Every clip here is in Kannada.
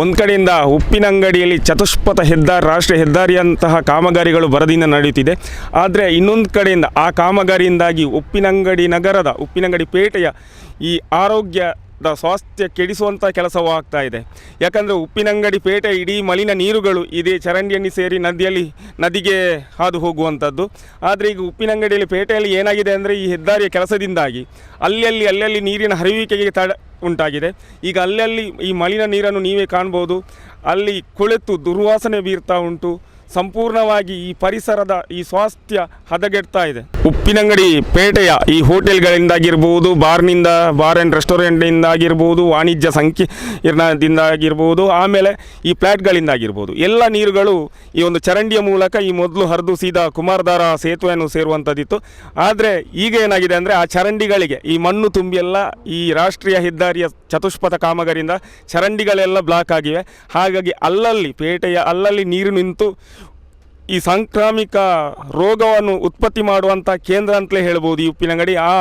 ಒಂದು ಕಡೆಯಿಂದ ಉಪ್ಪಿನಂಗಡಿಯಲ್ಲಿ ಚತುಷ್ಪಥ ಹೆದ್ದಾರಿ, ರಾಷ್ಟ್ರೀಯ ಹೆದ್ದಾರಿಯಂತಹ ಕಾಮಗಾರಿಗಳು ಬರದಿಂದ ನಡೆಯುತ್ತಿದೆ. ಆದರೆ ಇನ್ನೊಂದು ಕಡೆಯಿಂದ ಆ ಕಾಮಗಾರಿಯಿಂದಾಗಿ ಉಪ್ಪಿನಂಗಡಿ ನಗರದ, ಉಪ್ಪಿನಂಗಡಿ ಪೇಟೆಯ ಈ ಆರೋಗ್ಯದ ಸ್ವಾಸ್ಥ್ಯ ಕೆಡಿಸುವಂಥ ಕೆಲಸವೂ ಆಗ್ತಾ ಇದೆ. ಯಾಕಂದರೆ ಉಪ್ಪಿನಂಗಡಿ ಪೇಟೆ ಇಡೀ ಮಲಿನ ನೀರುಗಳು ಇದೇ ಚರಂಡಿಯಲ್ಲಿ ಸೇರಿ ನದಿಯಲ್ಲಿ, ನದಿಗೆ ಹಾದು ಹೋಗುವಂಥದ್ದು. ಆದರೆ ಈಗ ಉಪ್ಪಿನಂಗಡಿಯಲ್ಲಿ ಪೇಟೆಯಲ್ಲಿ ಏನಾಗಿದೆ ಅಂದರೆ ಈ ಹೆದ್ದಾರಿಯ ಕೆಲಸದಿಂದಾಗಿ ಅಲ್ಲಲ್ಲಿ ಅಲ್ಲಲ್ಲಿ ನೀರಿನ ಹರಿಯುವಿಕೆಗೆ ತಡ ಉಂಟಾಗಿದೆ. ಈಗ ಅಲ್ಲಲ್ಲಿ ಈ ಮಲಿನ ನೀರನ್ನು ನೀವೇ ಕಾಣ್ಬೋದು. ಅಲ್ಲಿ ಕೊಳೆತು ದುರ್ವಾಸನೆ ಬೀರ್ತಾ ಉಂಟು. ಸಂಪೂರ್ಣವಾಗಿ ಈ ಪರಿಸರದ ಈ ಸ್ವಾಸ್ಥ್ಯ ಹದಗೆಡ್ತಾ ಇದೆ. ಉಪ್ಪಿನಂಗಡಿ ಪೇಟೆಯ ಈ ಹೋಟೆಲ್ಗಳಿಂದಾಗಿರ್ಬೋದು, ಬಾರ್ನಿಂದ, ಬಾರ್ ಆ್ಯಂಡ್ ರೆಸ್ಟೋರೆಂಟ್ನಿಂದಾಗಿರ್ಬೋದು ವಾಣಿಜ್ಯ ಸಂಕೀರ್ಣದಿಂದ ಆಗಿರ್ಬೋದು ಆಮೇಲೆ ಈ ಫ್ಲ್ಯಾಟ್ಗಳಿಂದಾಗಿರ್ಬೋದು, ಎಲ್ಲ ನೀರುಗಳು ಈ ಒಂದು ಚರಂಡಿಯ ಮೂಲಕ ಈ ಮೊದಲು ಹರಿದು ಸೀದಾ ಕುಮಾರಧಾರ ಸೇತುವೆಯನ್ನು ಸೇರುವಂಥದ್ದಿತ್ತು. ಆದರೆ ಈಗ ಏನಾಗಿದೆ ಅಂದರೆ ಆ ಚರಂಡಿಗಳಿಗೆ ಈ ಮಣ್ಣು ತುಂಬಿ ಎಲ್ಲ ಈ ರಾಷ್ಟ್ರೀಯ ಹೆದ್ದಾರಿಯ ಚತುಷ್ಪಥ ಕಾಮಗಾರಿಯಿಂದ ಚರಂಡಿಗಳೆಲ್ಲ ಬ್ಲಾಕ್ ಆಗಿವೆ. ಹಾಗಾಗಿ ಅಲ್ಲಲ್ಲಿ ಪೇಟೆಯ ಅಲ್ಲಲ್ಲಿ ನೀರು ನಿಂತು ಈ ಸಾಂಕ್ರಾಮಿಕ ರೋಗವನ್ನು ಉತ್ಪತ್ತಿ ಮಾಡುವಂಥ ಕೇಂದ್ರ ಅಂತಲೇ ಹೇಳ್ಬೋದು ಈ ಉಪ್ಪಿನಂಗಡಿ. ಆ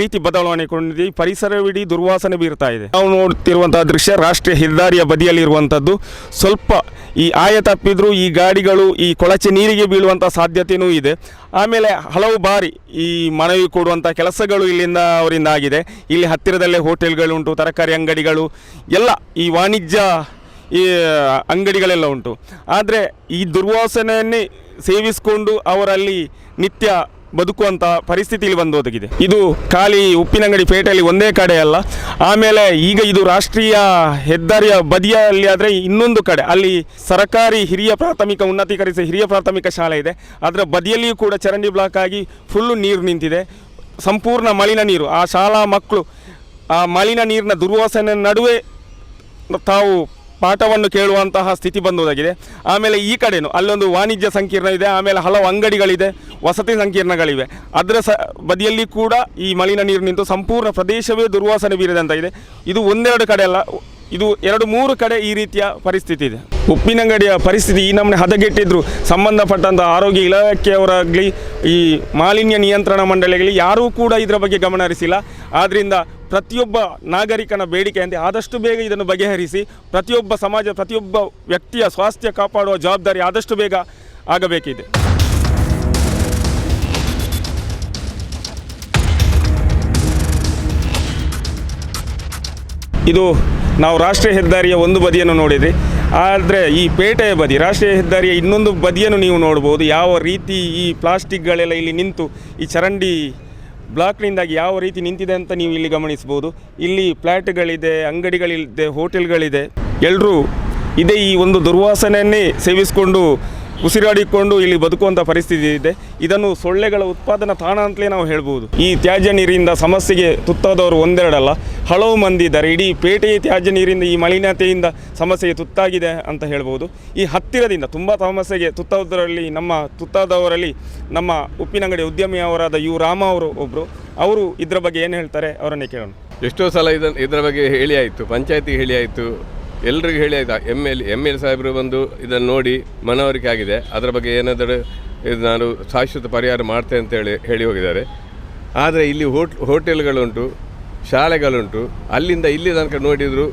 ರೀತಿ ಬದಲಾವಣೆ ಕೊಂಡಿದೆ ಈ ಪರಿಸರವಿಡೀ ದುರ್ವಾಸನೆ ಬೀರ್ತಾ ಇದೆ. ನಾವು ನೋಡ್ತಿರುವಂಥ ದೃಶ್ಯ ರಾಷ್ಟ್ರೀಯ ಹೆದ್ದಾರಿಯ ಬದಿಯಲ್ಲಿರುವಂಥದ್ದು ಸ್ವಲ್ಪ ಈ ಆಯ ತಪ್ಪಿದ್ರೂ ಈ ಗಾಡಿಗಳು ಈ ಕೊಳಚೆ ನೀರಿಗೆ ಬೀಳುವಂಥ ಸಾಧ್ಯತೆಯೂ ಇದೆ. ಆಮೇಲೆ ಹಲವು ಬಾರಿ ಈ ಮನವಿ ಕೊಡುವಂಥ ಕೆಲಸಗಳು ಇಲ್ಲಿಂದ ಅವರಿಂದ ಆಗಿದೆ. ಇಲ್ಲಿ ಹತ್ತಿರದಲ್ಲೇ ಹೋಟೆಲ್ಗಳುಂಟು ತರಕಾರಿ ಅಂಗಡಿಗಳು, ಎಲ್ಲ ಈ ವಾಣಿಜ್ಯ ಈ ಅಂಗಡಿಗಳೆಲ್ಲ ಉಂಟು. ಆದರೆ ಈ ದುರ್ವಾಸನೆಯನ್ನೇ ಸೇವಿಸಿಕೊಂಡು ಅವರಲ್ಲಿ ನಿತ್ಯ ಬದುಕುವಂಥ ಪರಿಸ್ಥಿತಿಯಲ್ಲಿ ಬಂದು ಒದಗಿದೆ ಇದು ಖಾಲಿ ಉಪ್ಪಿನಂಗಡಿ ಪೇಟೆಯಲ್ಲಿ ಒಂದೇ ಕಡೆ ಅಲ್ಲ. ಆಮೇಲೆ ಈಗ ಇದು ರಾಷ್ಟ್ರೀಯ ಹೆದ್ದಾರಿಯ ಬದಿಯಲ್ಲಿ ಆದರೆ ಇನ್ನೊಂದು ಕಡೆ. ಅಲ್ಲಿ ಸರ್ಕಾರಿ ಹಿರಿಯ ಪ್ರಾಥಮಿಕ, ಉನ್ನತೀಕರಿಸಿದ ಹಿರಿಯ ಪ್ರಾಥಮಿಕ ಶಾಲೆ ಇದೆ. ಅದರ ಬದಿಯಲ್ಲಿಯೂ ಕೂಡ ಚರಂಡಿ ಬ್ಲಾಕ್ ಆಗಿ ಫುಲ್ಲು ನೀರು ನಿಂತಿದೆ. ಸಂಪೂರ್ಣ ಮಲಿನ ನೀರು. ಆ ಶಾಲಾ ಮಕ್ಕಳು ಆ ಮಲಿನ ನೀರಿನ ದುರ್ವಾಸನೆ ನಡುವೆ ತಾವು ಪಾಠವನ್ನು ಕೇಳುವಂತಹ ಸ್ಥಿತಿ ಬಂದುದಾಗಿದೆ. ಆಮೇಲೆ ಈ ಕಡೆನೂ ಅಲ್ಲೊಂದು ವಾಣಿಜ್ಯ ಸಂಕೀರ್ಣ ಇದೆ, ಆಮೇಲೆ ಹಲವು ಅಂಗಡಿಗಳಿದೆ, ವಸತಿ ಸಂಕೀರ್ಣಗಳಿವೆ. ಅದರ ಸ, ಬದಿಯಲ್ಲಿ ಕೂಡ ಈ ಮಲಿನ ನೀರು ನಿಂತು ಸಂಪೂರ್ಣ ಪ್ರದೇಶವೇ ದುರ್ವಾಸನೆ ಬೀರಿದಂತಾಗಿದೆ ಇದು. ಒಂದೆರಡು ಕಡೆ ಅಲ್ಲ, ಇದು ಎರಡು ಮೂರು ಕಡೆ ಈ ರೀತಿಯ ಪರಿಸ್ಥಿತಿ ಇದೆ. ಉಪ್ಪಿನಂಗಡಿಯ ಪರಿಸ್ಥಿತಿ ಈ ನಮ್ಮನೆ ಹದಗೆಟ್ಟಿದ್ರು. ಸಂಬಂಧಪಟ್ಟಂಥ ಆರೋಗ್ಯ ಇಲಾಖೆಯವರಾಗಲಿ ಈ ಮಾಲಿನ್ಯ ನಿಯಂತ್ರಣ ಮಂಡಳಿಯಾಗಲಿ ಯಾರೂ ಕೂಡ ಇದರ ಬಗ್ಗೆ ಗಮನ ಹರಿಸಿಲ್ಲ. ಆದ್ದರಿಂದ ಪ್ರತಿಯೊಬ್ಬ ನಾಗರಿಕನ ಬೇಡಿಕೆಯಂತೆ ಆದಷ್ಟು ಬೇಗ ಇದನ್ನು ಬಗೆಹರಿಸಿ ಪ್ರತಿಯೊಬ್ಬ ಸಮಾಜ, ಪ್ರತಿಯೊಬ್ಬ ವ್ಯಕ್ತಿಯ ಸ್ವಾಸ್ಥ್ಯ ಕಾಪಾಡುವ ಜವಾಬ್ದಾರಿ ಆದಷ್ಟು ಬೇಗ ಆಗಬೇಕಿದೆ. ಇದು ನಾವು ರಾಷ್ಟ್ರೀಯ ಹೆದ್ದಾರಿಯ ಒಂದು ಬದಿಯನ್ನು ನೋಡಿದ್ರಿ. ಆದರೆ ಈ ಪೇಟೆಯ ಬದಿ, ರಾಷ್ಟ್ರೀಯ ಹೆದ್ದಾರಿಯ ಇನ್ನೊಂದು ಬದಿಯನ್ನು ನೀವು ನೋಡ್ಬೋದು. ಯಾವ ರೀತಿ ಈ ಪ್ಲಾಸ್ಟಿಕ್ಗಳೆಲ್ಲ ಇಲ್ಲಿ ನಿಂತು ಈ ಚರಂಡಿ ಬ್ಲಾಕ್ನಿಂದಾಗಿ ಯಾವ ರೀತಿ ನಿಂತಿದೆ ಅಂತ ನೀವು ಇಲ್ಲಿ ಗಮನಿಸ್ಬೋದು ಇಲ್ಲಿ ಫ್ಲ್ಯಾಟ್ಗಳಿದೆ, ಅಂಗಡಿಗಳಿದೆ, ಹೋಟೆಲ್ಗಳಿದೆ. ಎಲ್ಲರೂ ಇದೇ ಈ ಒಂದು ದುರ್ವಾಸನೆಯನ್ನೇ ಸೇವಿಸಿಕೊಂಡು ಉಸಿರಾಡಿಕೊಂಡು ಇಲ್ಲಿ ಬದುಕುವಂಥ ಪರಿಸ್ಥಿತಿ ಇದೆ. ಇದನ್ನು ಸೊಳ್ಳೆಗಳ ಉತ್ಪಾದನಾ ತಾಣ ಅಂತಲೇ ನಾವು ಹೇಳ್ಬೋದು. ಈ ತ್ಯಾಜ್ಯ ನೀರಿಂದ ಸಮಸ್ಯೆಗೆ ತುತ್ತಾದವರು ಒಂದೆರಡಲ್ಲ. ಹಲವು ಮಂದಿ ಇದ್ದಾರೆ. ಇಡೀ ಪೇಟೆಯ ತ್ಯಾಜ್ಯ ನೀರಿಂದ ಈ ಮಲಿನತೆಯಿಂದ ಸಮಸ್ಯೆಗೆ ತುತ್ತಾಗಿದೆ ಅಂತ ಹೇಳ್ಬೋದು. ಈ ಹತ್ತಿರದಿಂದ ತುಂಬ ಸಮಸ್ಯೆಗೆ ತುತ್ತಾದವರಲ್ಲಿ ನಮ್ಮ ತುತ್ತಾದವರಲ್ಲಿ ನಮ್ಮ ಉಪ್ಪಿನಂಗಡಿ ಉದ್ಯಮಿಯವರಾದ ಯು ರಾಮ ಅವರು ಒಬ್ಬರು ಅವರು ಇದರ ಬಗ್ಗೆ ಏನು ಹೇಳ್ತಾರೆ? ಅವರನ್ನೇ ಕೇಳೋಣ. ಎಷ್ಟೋ ಸಲ ಇದನ್ನು ಇದರ ಬಗ್ಗೆ ಹೇಳಿ ಆಯಿತು. ಪಂಚಾಯತಿಗೆ ಹೇಳಿ ಆಯಿತು. ಎಲ್ರಿಗೂ ಹೇಳಿ ಆಯ್ತಾ ಎಂ ಎಲ್ ಎಂ ಎಲ್ ಸಾಹೇಬರು ಬಂದು ಇದನ್ನು ನೋಡಿ ಮನವರಿಕೆ ಆಗಿದೆ. ಅದರ ಬಗ್ಗೆ ಏನಾದರೂ ಇದು ನಾನು ಶಾಶ್ವತ ಪರಿಹಾರ ಮಾಡ್ತೇನೆ ಅಂತೇಳಿ ಹೇಳಿ ಹೋಗಿದ್ದಾರೆ. ಆದರೆ ಇಲ್ಲಿ ಹೋಟ್, ಹೋಟೆಲ್ಗಳುಂಟು, ಶಾಲೆಗಳುಂಟು, ಅಲ್ಲಿಂದ ಇಲ್ಲಿ ತನಕ ನೋಡಿದರೂ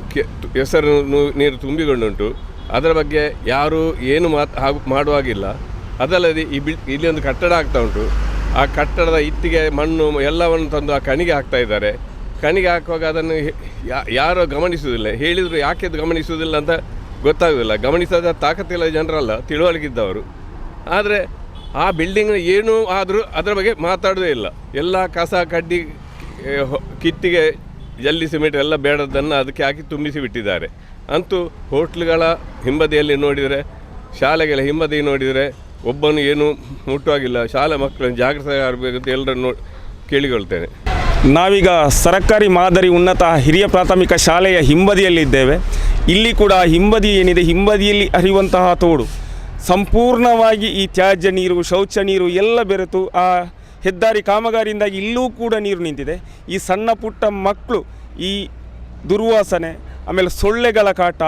ಹೆಸರು ನೀರು ತುಂಬಿಕೊಂಡುಂಟು. ಅದರ ಬಗ್ಗೆ ಯಾರೂ ಏನು ಮಾತು ಮಾಡುವಾಗಿಲ್ಲ. ಅದಲ್ಲದೆ ಈ ಬಿಲ್, ಇಲ್ಲಿ ಒಂದು ಕಟ್ಟಡ ಆಗ್ತಾ ಉಂಟು. ಆ ಕಟ್ಟಡದ ಇಟ್ಟಿಗೆ ಮಣ್ಣು ಎಲ್ಲವನ್ನು ತಂದು ಆ ಕಣಿಗೆ ಹಾಕ್ತಾ ಇದ್ದಾರೆ. ಕಣಿಗೆ ಹಾಕುವಾಗ ಅದನ್ನು ಯಾರೋ ಗಮನಿಸುವುದಿಲ್ಲ. ಹೇಳಿದರೂ ಯಾಕೆ ಅದು ಗಮನಿಸುವುದಿಲ್ಲ ಅಂತ ಗೊತ್ತಾಗೋದಿಲ್ಲ ಗಮನಿಸದ ತಾಕತ್ತಿಲ್ಲ ಜನರಲ್ಲ ತಿಳುವಳಿಕಿದ್ದವರು ಆದರೆ ಆ ಬಿಲ್ಡಿಂಗ್ ಏನೂ ಆದರೂ ಅದರ ಬಗ್ಗೆ ಮಾತಾಡೋದೇ ಇಲ್ಲ. ಎಲ್ಲ ಕಸ, ಕಡ್ಡಿ ಕಿತ್ತಿಗೆ ಜಲ್ಲಿ, ಸಿಮೆಂಟ್ ಎಲ್ಲ ಬೇಡದನ್ನು ಅದಕ್ಕೆ ಹಾಕಿ ತುಂಬಿಸಿ ಬಿಟ್ಟಿದ್ದಾರೆ. ಅಂತೂ ಹೋಟ್ಲುಗಳ ಹಿಂಬದಿಯಲ್ಲಿ ನೋಡಿದರೆ, ಶಾಲೆಗಳ ಹಿಂಬದಿ ನೋಡಿದರೆ ಒಬ್ಬನು ಏನೂ ಮುಟ್ಟುವಾಗಿಲ್ಲ ಶಾಲೆ ಮಕ್ಕಳನ್ನು ಜಾಗೃತ ಅಂತ ಎಲ್ಲರನ್ನು ನೋ ಕೇಳಿಕೊಳ್ತೇನೆ. ನಾವೀಗ ಸರ್ಕಾರಿ ಮಾದರಿ ಉನ್ನತ ಹಿರಿಯ ಪ್ರಾಥಮಿಕ ಶಾಲೆಯ ಹಿಂಬದಿಯಲ್ಲಿದ್ದೇವೆ. ಇಲ್ಲಿ ಕೂಡ ಹಿಂಬದಿ ಏನಿದೆ? ಹಿಂಬದಿಯಲ್ಲಿ ಹರಿಯುವಂತಹ ತೋಡು. ಸಂಪೂರ್ಣವಾಗಿ ಈ ತ್ಯಾಜ್ಯ ನೀರು, ಶೌಚ ನೀರು ಎಲ್ಲ ಬೆರೆತು ಆ ಹೆದ್ದಾರಿ ಕಾಮಗಾರಿಯಿಂದಾಗಿ ಇಲ್ಲೂ ಕೂಡ ನೀರು ನಿಂತಿದೆ. ಈ ಸಣ್ಣ ಪುಟ್ಟ ಮಕ್ಕಳು, ಈ ದುರ್ವಾಸನೆ, ಆಮೇಲೆ ಸೊಳ್ಳೆಗಳ ಕಾಟ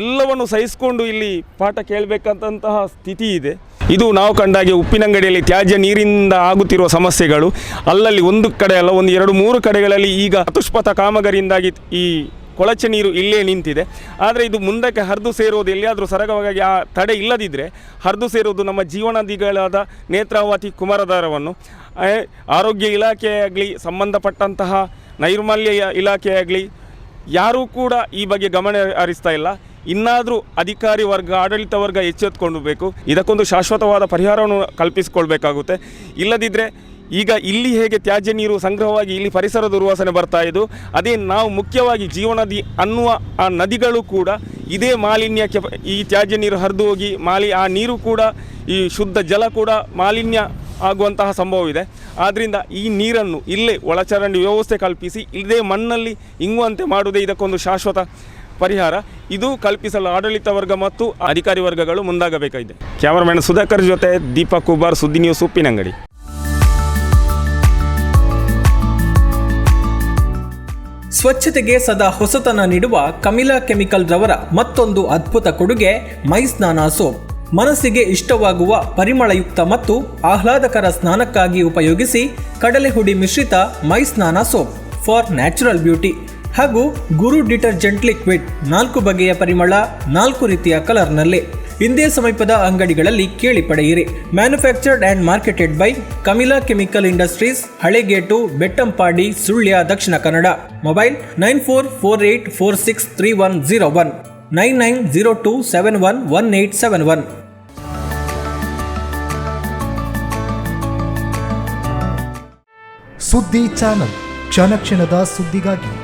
ಎಲ್ಲವನ್ನು ಸಹಿಸಿಕೊಂಡು ಇಲ್ಲಿ ಪಾಠ ಕೇಳಬೇಕಂತಹ ಸ್ಥಿತಿ ಇದೆ. ಇದು ನಾವು ಕಂಡಾಗೆ ಉಪ್ಪಿನಂಗಡಿಯಲ್ಲಿ ತ್ಯಾಜ್ಯ ನೀರಿಂದ ಆಗುತ್ತಿರುವ ಸಮಸ್ಯೆಗಳು. ಅಲ್ಲಲ್ಲಿ ಒಂದು ಕಡೆ ಅಲ್ಲ, ಒಂದು ಎರಡು, ಮೂರು ಕಡೆಗಳಲ್ಲಿ ಈಗ ಅತುಷ್ಪಥ ಕಾಮಗಾರಿಯಿಂದಾಗಿ ಈ ಕೊಳಚೆ ನೀರು ಇಲ್ಲೇ ನಿಂತಿದೆ. ಆದರೆ ಇದು ಮುಂದಕ್ಕೆ ಹರಿದು ಸೇರೋದು ಎಲ್ಲಿಯಾದರೂ ಸರಗವಾಗಿ ಆ ತಡೆ ಇಲ್ಲದಿದ್ದರೆ ಹರಿದು ಸೇರೋದು ನಮ್ಮ ಜೀವನದಿಗಳಾದ ನೇತ್ರಾವತಿ ಕುಮಾರಧಾರವನ್ನು. ಆರೋಗ್ಯ ಇಲಾಖೆಯಾಗಲಿ ಸಂಬಂಧಪಟ್ಟಂತಹ ನೈರ್ಮಲ್ಯ ಇಲಾಖೆಯಾಗಲಿ ಯಾರೂ ಕೂಡ ಈ ಬಗ್ಗೆ ಗಮನ ಹರಿಸ್ತಾ ಇಲ್ಲ. ಇನ್ನಾದರೂ ಅಧಿಕಾರಿ ವರ್ಗ, ಆಡಳಿತ ವರ್ಗ ಎಚ್ಚೆತ್ತುಕೊಳ್ಳಬೇಕು ಇದಕ್ಕೊಂದು ಶಾಶ್ವತವಾದ ಪರಿಹಾರವನ್ನು ಕಲ್ಪಿಸಿಕೊಳ್ಬೇಕಾಗುತ್ತೆ. ಇಲ್ಲದಿದ್ದರೆ ಈಗ ಇಲ್ಲಿ ಹೇಗೆ ತ್ಯಾಜ್ಯ ನೀರು ಸಂಗ್ರಹವಾಗಿ ಇಲ್ಲಿ ಪರಿಸರ ದುರ್ವಾಸನೆ ಬರ್ತಾ ಇದ್ದು, ಅದೇ ನಾವು ಮುಖ್ಯವಾಗಿ ಜೀವನದಿ ಅನ್ನುವ ಆ ನದಿಗಳು ಕೂಡ ಇದೇ ಮಾಲಿನ್ಯಕ್ಕೆ ಈ ತ್ಯಾಜ್ಯ ನೀರು ಹರಿದು ಹೋಗಿ ಮಾಲಿ, ಆ ನೀರು ಕೂಡ, ಈ ಶುದ್ಧ ಜಲ ಕೂಡ ಮಾಲಿನ್ಯ ಆಗುವಂತಹ ಸಂಭವವಿದೆ. ಆದ್ದರಿಂದ ಈ ನೀರನ್ನು ಇಲ್ಲೇ ಒಳಚರಂಡಿ ವ್ಯವಸ್ಥೆ ಕಲ್ಪಿಸಿ, ಇಲ್ಲದೇ ಮಣ್ಣಲ್ಲಿ ಇಂಗುವಂತೆ ಮಾಡುವುದೇ ಇದಕ್ಕೊಂದು ಶಾಶ್ವತ ಪರಿಹಾರ. ಇದು ಕಲ್ಪಿಸಲು ಆಡಳಿತ ವರ್ಗ ಮತ್ತು ಅಧಿಕಾರಿ ವರ್ಗಗಳು ಮುಂದಾಗಬೇಕಾಗಿದೆ. ಕ್ಯಾಮರಾಮ್ಯಾನ್ ಸುಧಾಕರ್ ಜೊತೆ ದೀಪಕ್ ಕುಬಾರ್ ಸುದ್ದಿ ನ್ಯೂಸ್ ಉಪ್ಪಿನಂಗಡಿ. ಸ್ವಚ್ಛತೆಗೆ ಸದಾ ಹೊಸತನ ನೀಡುವ ಕಮಿಲಾ ಕೆಮಿಕಲ್ ರವರ ಮತ್ತೊಂದು ಅದ್ಭುತ ಕೊಡುಗೆ, ಮೈ ಸ್ನಾನ ಸೋಪ್. ಮನಸ್ಸಿಗೆ ಇಷ್ಟವಾಗುವ ಪರಿಮಳಯುಕ್ತ ಮತ್ತು ಆಹ್ಲಾದಕರ ಸ್ನಾನಕ್ಕಾಗಿ ಉಪಯೋಗಿಸಿ ಕಡಲೆ ಹುಡಿ ಮಿಶ್ರಿತ ಮೈ ಸ್ನಾನ ಸೋಪ್ ಫಾರ್ ನ್ಯಾಚುರಲ್ ಬ್ಯೂಟಿ. ಹಾಗೂ ಗುರು ಡಿಟರ್ಜೆಂಟ್ ಲಿಕ್ವಿಡ್ ನಾಲ್ಕು ಬಗೆಯ ಪರಿಮಳ, ನಾಲ್ಕು ರೀತಿಯ ಕಲರ್ನಲ್ಲಿ. ಇಂದೇ ಸಮೀಪದ ಅಂಗಡಿಗಳಲ್ಲಿ ಕೇಳಿ ಪಡೆಯಿರಿ. Manufactured and marketed by Kamila chemical industries, Halegate, Bettampadi, Sullia, Dakshina Kannada. Mobile nine four four eight four six three one zero one, nine nine zero two seven one one eight seven one. ಸುದ್ದಿ ಚಾನಲ್, ಕ್ಷಣ ಕ್ಷಣದ ಸುದ್ದಿಗಾಗಿ.